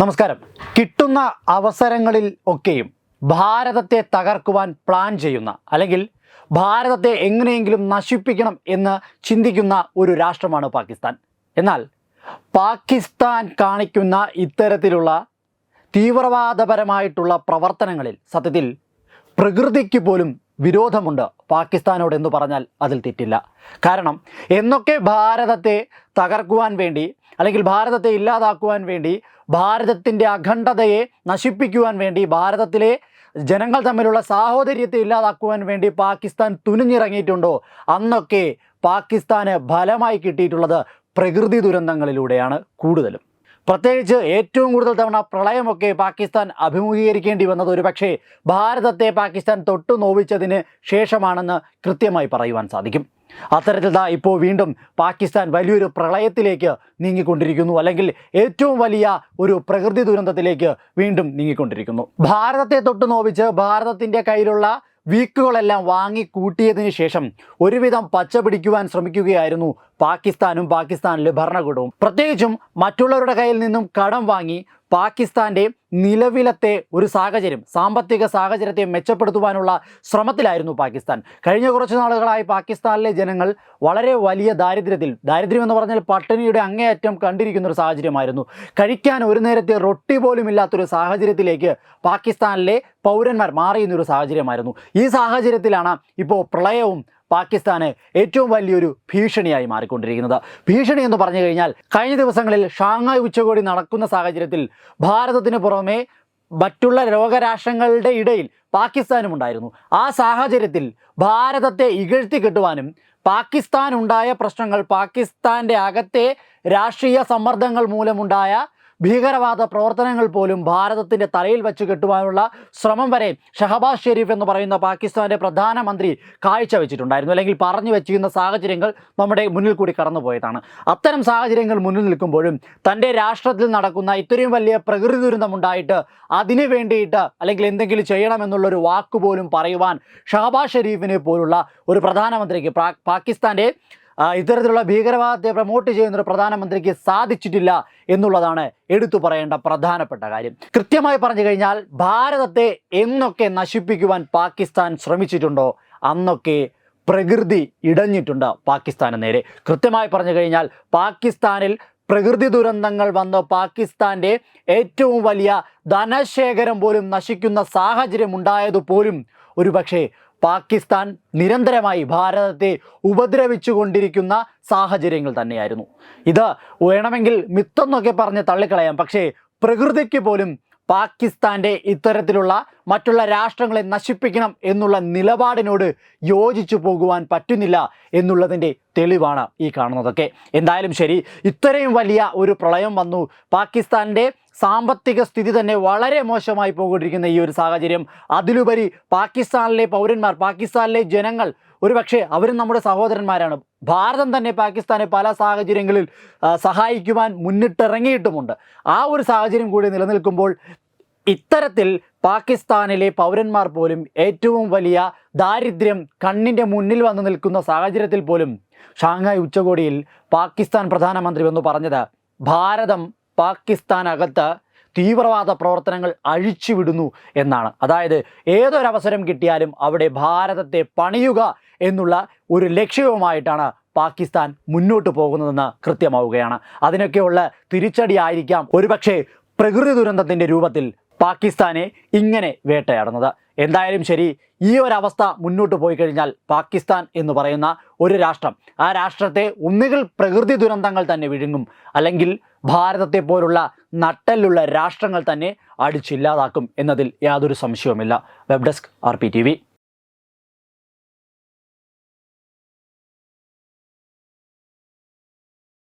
നമസ്കാരം. കിട്ടുന്ന അവസരങ്ങളിൽ ഒക്കെയും ഭാരതത്തെ തകർക്കുവാൻ പ്ലാൻ ചെയ്യുന്ന അല്ലെങ്കിൽ ഭാരതത്തെ എങ്ങനെയെങ്കിലും നശിപ്പിക്കണം എന്ന് ചിന്തിക്കുന്ന ഒരു രാഷ്ട്രമാണ് പാകിസ്ഥാൻ. എന്നാൽ പാകിസ്ഥാൻ കാണിക്കുന്ന ഇത്തരത്തിലുള്ള തീവ്രവാദപരമായിട്ടുള്ള പ്രവർത്തനങ്ങളിൽ സത്യത്തിൽ പ്രകൃതിക്ക് പോലും വിരോധമുണ്ട്. പാകിസ്ഥാനോട് എന്ന് പറഞ്ഞാൽ അതിൽ തെറ്റില്ല. കാരണം എന്നൊക്കെ ഭാരതത്തെ തകർക്കുവാൻ വേണ്ടി അല്ലെങ്കിൽ ഭാരതത്തെ ഇല്ലാതാക്കുവാൻ വേണ്ടി ഭാരതത്തിന്റെ അഖണ്ഡതയെ നശിപ്പിക്കുവാൻ വേണ്ടി ഭാരതത്തിലെ ജനങ്ങൾ തമ്മിലുള്ള സാഹോദര്യത്തെ ഇല്ലാതാക്കുവാൻ വേണ്ടി പാകിസ്ഥാൻ തുനിഞ്ഞിറങ്ങിയിട്ടുണ്ടോ? അന്നൊക്കെ പാകിസ്ഥാന് ഫലമായി കിട്ടിയിട്ടുള്ളത് പ്രകൃതി ദുരന്തങ്ങളിലൂടെയാണ് കൂടുതലും. പ്രത്യേകിച്ച് ഏറ്റവും കൂടുതൽ തവണ പ്രളയമൊക്കെ പാകിസ്ഥാൻ അഭിമുഖീകരിക്കേണ്ടി വന്നത് ഒരുപക്ഷേ ഭാരതത്തെ പാകിസ്ഥാൻ തൊട്ടു നോവിച്ചതിന് ശേഷമാണെന്ന് കൃത്യമായി പറയുവാൻ സാധിക്കും. അത്തരത്തിൽ ദാ ഇപ്പോൾ വീണ്ടും പാകിസ്ഥാൻ വലിയൊരു പ്രളയത്തിലേക്ക് നീങ്ങിക്കൊണ്ടിരിക്കുന്നു. അല്ലെങ്കിൽ ഏറ്റവും വലിയ ഒരു പ്രകൃതി ദുരന്തത്തിലേക്ക് വീണ്ടും നീങ്ങിക്കൊണ്ടിരിക്കുന്നു. ഭാരതത്തെ തൊട്ടു നോവിച്ച് ഭാരതത്തിന്റെ കയ്യിലുള്ള വീക്കുകളെല്ലാം വാങ്ങി കൂട്ടിയതിന് ശേഷം ഒരുവിധം പച്ച പിടിക്കുവാൻ ശ്രമിക്കുകയായിരുന്നു പാകിസ്ഥാനും പാകിസ്ഥാനിലെ ഭരണകൂടവും. പ്രത്യേകിച്ചും മറ്റുള്ളവരുടെ കയ്യിൽ നിന്നും കടം വാങ്ങി പാകിസ്ഥാന്റെ നിലവിലത്തെ ഒരു സാഹചര്യം സാമ്പത്തിക സാഹചര്യത്തെ മെച്ചപ്പെടുത്തുവാനുള്ള ശ്രമത്തിലായിരുന്നു പാകിസ്ഥാൻ. കഴിഞ്ഞ കുറച്ച് നാളുകളായി പാകിസ്ഥാനിലെ ജനങ്ങൾ വളരെ വലിയ ദാരിദ്ര്യത്തിൽ ദാരിദ്ര്യം എന്ന് പറഞ്ഞാൽ പട്ടിണിയുടെ അങ്ങേയറ്റം കണ്ടിരിക്കുന്ന ഒരു സാഹചര്യമായിരുന്നു. കഴിക്കാൻ ഒരു നേരത്തെ റൊട്ടി പോലും ഇല്ലാത്തൊരു സാഹചര്യത്തിലേക്ക് പാകിസ്ഥാനിലെ പൗരന്മാർ മാറിയുന്ന ഒരു സാഹചര്യമായിരുന്നു. ഈ സാഹചര്യത്തിലാണ് ഇപ്പോൾ പ്രളയവും പാകിസ്ഥാന് ഏറ്റവും വലിയൊരു ഭീഷണിയായി മാറിക്കൊണ്ടിരിക്കുന്നത്. ഭീഷണി എന്ന് പറഞ്ഞു കഴിഞ്ഞാൽ കഴിഞ്ഞ ദിവസങ്ങളിൽ ഷാങ്ങായ് ഉച്ചകോടി നടക്കുന്ന സാഹചര്യത്തിൽ ഭാരതത്തിന് പുറമെ മറ്റുള്ള ലോകരാഷ്ട്രങ്ങളുടെ ഇടയിൽ പാകിസ്ഥാനും ഉണ്ടായിരുന്നു. ആ സാഹചര്യത്തിൽ ഭാരതത്തെ ഇകഴ്ത്തി കെട്ടുവാനും പാകിസ്ഥാൻ ഉണ്ടായ പ്രശ്നങ്ങൾ പാകിസ്ഥാന്റെ അകത്തെ രാഷ്ട്രീയ സമ്മർദ്ദങ്ങൾ മൂലമുണ്ടായ ഭീകരവാദ പ്രവർത്തനങ്ങൾ പോലും ഭാരതത്തിന്റെ തലയിൽ വെച്ച് കെട്ടുവാനുള്ള ശ്രമം വരെ ഷഹബാസ് ഷെരീഫ് എന്ന് പറയുന്ന പാകിസ്ഥാന്റെ പ്രധാനമന്ത്രി കാഴ്ചവെച്ചിട്ടുണ്ടായിരുന്നു. അല്ലെങ്കിൽ പറഞ്ഞു വെച്ചിരുന്ന സാഹചര്യങ്ങൾ നമ്മുടെ മുന്നിൽ കൂടി കടന്നുപോയതാണ് അത്തരം സാഹചര്യങ്ങൾ മുന്നിൽ നിൽക്കുമ്പോഴും തന്റെ രാഷ്ട്രത്തിൽ നടക്കുന്ന ഇത്രയും വലിയ പ്രകൃതി ദുരന്തമുണ്ടായിട്ട് അതിനു വേണ്ടിയിട്ട് അല്ലെങ്കിൽ എന്തെങ്കിലും ചെയ്യണമെന്നുള്ളൊരു വാക്കുപോലും പറയുവാൻ ഷഹബാസ് ഷെരീഫിനെ പോലുള്ള ഒരു പ്രധാനമന്ത്രിക്ക് പാകിസ്ഥാന്റെ ഇത്തരത്തിലുള്ള ഭീകരവാദത്തെ പ്രൊമോട്ട് ചെയ്യുന്ന ഒരു പ്രധാനമന്ത്രിക്ക് സാധിച്ചിട്ടില്ല എന്നുള്ളതാണ് എടുത്തു പറയേണ്ട പ്രധാനപ്പെട്ട കാര്യം. കൃത്യമായി പറഞ്ഞു കഴിഞ്ഞാൽ ഭാരതത്തെ എന്നൊക്കെ നശിപ്പിക്കുവാൻ പാകിസ്ഥാൻ ശ്രമിച്ചിട്ടുണ്ടോ? അന്നൊക്കെ പ്രകൃതി ഇടഞ്ഞിട്ടുണ്ട് പാകിസ്ഥാന് നേരെ. കൃത്യമായി പറഞ്ഞു കഴിഞ്ഞാൽ പാകിസ്ഥാനിൽ പ്രകൃതി ദുരന്തങ്ങൾ വന്ന്. പാകിസ്ഥാന്റെ ഏറ്റവും വലിയ ധനശേഖരം പോലും നശിക്കുന്ന സാഹചര്യം ഉണ്ടായതുപോലും ഒരുപക്ഷെ പാകിസ്ഥാൻ നിരന്തരമായി ഭാരതത്തെ ഉപദ്രവിച്ചു കൊണ്ടിരിക്കുന്ന സാഹചര്യങ്ങൾ തന്നെയായിരുന്നു. ഇത് വേണമെങ്കിൽ മിത്തെന്നൊക്കെ പറഞ്ഞ് തള്ളിക്കളയാം. പക്ഷേ പ്രകൃതിക്ക് പോലും പാകിസ്ഥാന്റെ ഇത്തരത്തിലുള്ള മറ്റുള്ള രാഷ്ട്രങ്ങളെ നശിപ്പിക്കണം എന്നുള്ള നിലപാടിനോട് യോജിച്ചു പോകുവാൻ പറ്റുന്നില്ല എന്നുള്ളതിന്റെ തെളിവാണ് ഈ കാണുന്നതൊക്കെ. എന്തായാലും ശരി ഇത്രയും വലിയ ഒരു പ്രളയം വന്നു. പാകിസ്ഥാന്റെ സാമ്പത്തിക സ്ഥിതി തന്നെ വളരെ മോശമായി പോകൊണ്ടിരിക്കുന്ന ഈ ഒരു സാഹചര്യം. അതിലുപരി പാകിസ്ഥാനിലെ പൗരന്മാർ പാകിസ്ഥാനിലെ ജനങ്ങൾ ഒരുപക്ഷെ അവരും നമ്മുടെ സഹോദരന്മാരാണ്. ഭാരതം തന്നെ പാകിസ്ഥാനെ പല സാഹചര്യങ്ങളിൽ സഹായിക്കുവാൻ മുന്നിട്ടിറങ്ങിയിട്ടുമുണ്ട്. ആ ഒരു സാഹചര്യം കൂടി നിലനിൽക്കുമ്പോൾ ഇത്തരത്തിൽ പാകിസ്ഥാനിലെ പൗരന്മാർ പോലും ഏറ്റവും വലിയ ദാരിദ്ര്യം കണ്ണിന്റെ മുന്നിൽ വന്നു നിൽക്കുന്ന സാഹചര്യത്തിൽ പോലും ഷാങ്ഹായ് ഉച്ചകോടിയിൽ പാകിസ്ഥാൻ പ്രധാനമന്ത്രി വന്നു പറഞ്ഞത് ഭാരതം പാകിസ്ഥാനകത്ത് തീവ്രവാദ പ്രവർത്തനങ്ങൾ അഴിച്ചുവിടുന്നു എന്നാണ്. അതായത് ഏതൊരവസരം കിട്ടിയാലും അവിടെ ഭാരതത്തെ പണിയുക എന്നുള്ള ഒരു ലക്ഷ്യവുമായിട്ടാണ് പാകിസ്ഥാൻ മുന്നോട്ട് പോകുന്നതെന്ന് കൃത്യമാവുകയാണ്. അതിനൊക്കെയുള്ള തിരിച്ചടിയായിരിക്കാം ഒരുപക്ഷെ പ്രകൃതി ദുരന്തത്തിന്റെ രൂപത്തിൽ പാകിസ്ഥാനെ ഇങ്ങനെ വേട്ടയാടുന്നത്. എന്തായാലും ശരി ഈ ഒരവസ്ഥ മുന്നോട്ട് പോയി കഴിഞ്ഞാൽ പാകിസ്ഥാൻ എന്ന് പറയുന്ന ഒരു രാഷ്ട്രം ആ രാഷ്ട്രത്തെ ഒന്നുകിൽ പ്രകൃതി ദുരന്തങ്ങൾ തന്നെ വിഴുങ്ങും അല്ലെങ്കിൽ ഭാരതത്തെ പോലുള്ള നട്ടലുള്ള രാഷ്ട്രങ്ങൾ തന്നെ അടിച്ചില്ലാതാക്കും എന്നതിൽ യാതൊരു സംശയവുമില്ല. Web desk R P